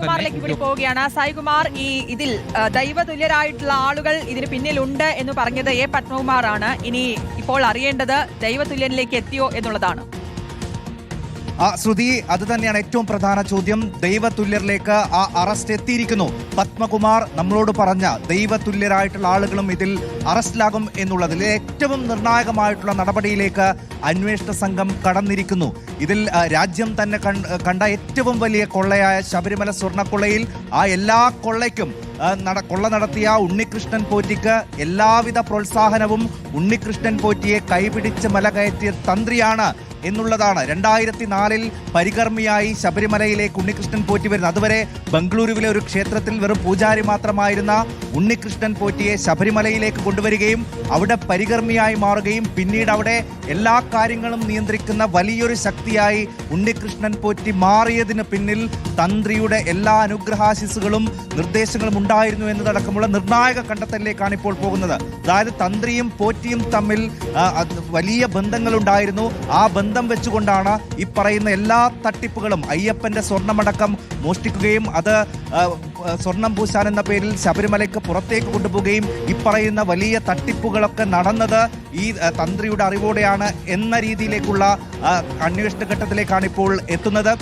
കുമാറിലേക്ക് കൂടി പോവുകയാണ്. സായികുമാർ ഈ ഇതിൽ ദൈവതുല്യരായിട്ടുള്ള ആളുകൾ ഇതിന് പിന്നിലുണ്ട് എന്ന് പറഞ്ഞത് എ. പത്മകുമാറാണ്. ഇനി ഇപ്പോൾ അറിയേണ്ടത് ദൈവതുല്യനിലേക്ക് എത്തിയോ എന്നുള്ളതാണ്. ശ്രുതി അത് തന്നെയാണ് ഏറ്റവും പ്രധാന ചോദ്യം. ദൈവതുല്യരിലേക്ക് ആ അറസ്റ്റ് എത്തിയിരിക്കുന്നു. പത്മകുമാർ നമ്മളോട് പറഞ്ഞ ദൈവതുല്യരായിട്ടുള്ള ആളുകളും ഇതിൽ അറസ്റ്റിലാകും എന്നുള്ളതിൽ ഏറ്റവും നിർണായകമായിട്ടുള്ള നടപടിയിലേക്ക് അന്വേഷണ സംഘം കടന്നിരിക്കുന്നു. ഇതിൽ രാജ്യം തന്നെ കണ്ട ഏറ്റവും വലിയ കൊള്ളയായ ശബരിമല സ്വർണക്കൊള്ളയിൽ ആ എല്ലാ കൊള്ളയ്ക്കും നട കൊള്ള നടത്തിയ ഉണ്ണികൃഷ്ണൻ പോറ്റിക്ക് എല്ലാവിധ പ്രോത്സാഹനവും ഉണ്ണികൃഷ്ണൻ പോറ്റിയെ കൈപിടിച്ച് മല കയറ്റിയ തന്ത്രിയാണ് എന്നുള്ളതാണ്. രണ്ടായിരത്തി നാലിൽ പരികർമ്മിയായി ശബരിമലയിലെ ഉണ്ണികൃഷ്ണൻ പോറ്റി വരുന്നത്. അതുവരെ ബംഗളൂരുവിലെ ഒരു ക്ഷേത്രത്തിൽ വെറും പൂജാരി മാത്രമായിരുന്ന ഉണ്ണികൃഷ്ണൻ പോറ്റിയെ ശബരിമലയിലേക്ക് കൊണ്ടുവരികയും അവിടെ പരികർമ്മിയായി മാറുകയും പിന്നീട് അവിടെ എല്ലാ കാര്യങ്ങളും നിയന്ത്രിക്കുന്ന വലിയൊരു ശക്തിയായി ഉണ്ണികൃഷ്ണൻ പോറ്റി മാറിയതിന് പിന്നിൽ തന്ത്രിയുടെ എല്ലാ അനുഗ്രഹാശിസുകളും നിർദ്ദേശങ്ങളും ഉണ്ടായിരുന്നു എന്നതടക്കമുള്ള നിർണായക കണ്ടെത്തലിലേക്കാണ് ഇപ്പോൾ പോകുന്നത്. അതായത് തന്ത്രിയും പോറ്റിയും തമ്മിൽ വലിയ ബന്ധങ്ങളുണ്ടായിരുന്നു. ആ ബന്ധം വെച്ചുകൊണ്ടാണ് ഈ പറയുന്ന എല്ലാ തട്ടിപ്പുകളും അയ്യപ്പന്റെ സ്വർണമടക്കം മോഷ്ടിക്കുകയും അത് സ്വർണം പൂശാൻ എന്ന പേരിൽ ശബരിമലയ്ക്ക് പുറത്തേക്ക് കൊണ്ടുപോവുകയും ഈ പറയുന്ന വലിയ തട്ടിപ്പുകളൊക്കെ നടന്നത് ഈ തന്ത്രിയുടെ അറിവോടെയാണ് എന്ന രീതിയിലേക്കുള്ള അന്വേഷണ ഘട്ടത്തിലേക്കാണ് ഇപ്പോൾ എത്തുന്നത്.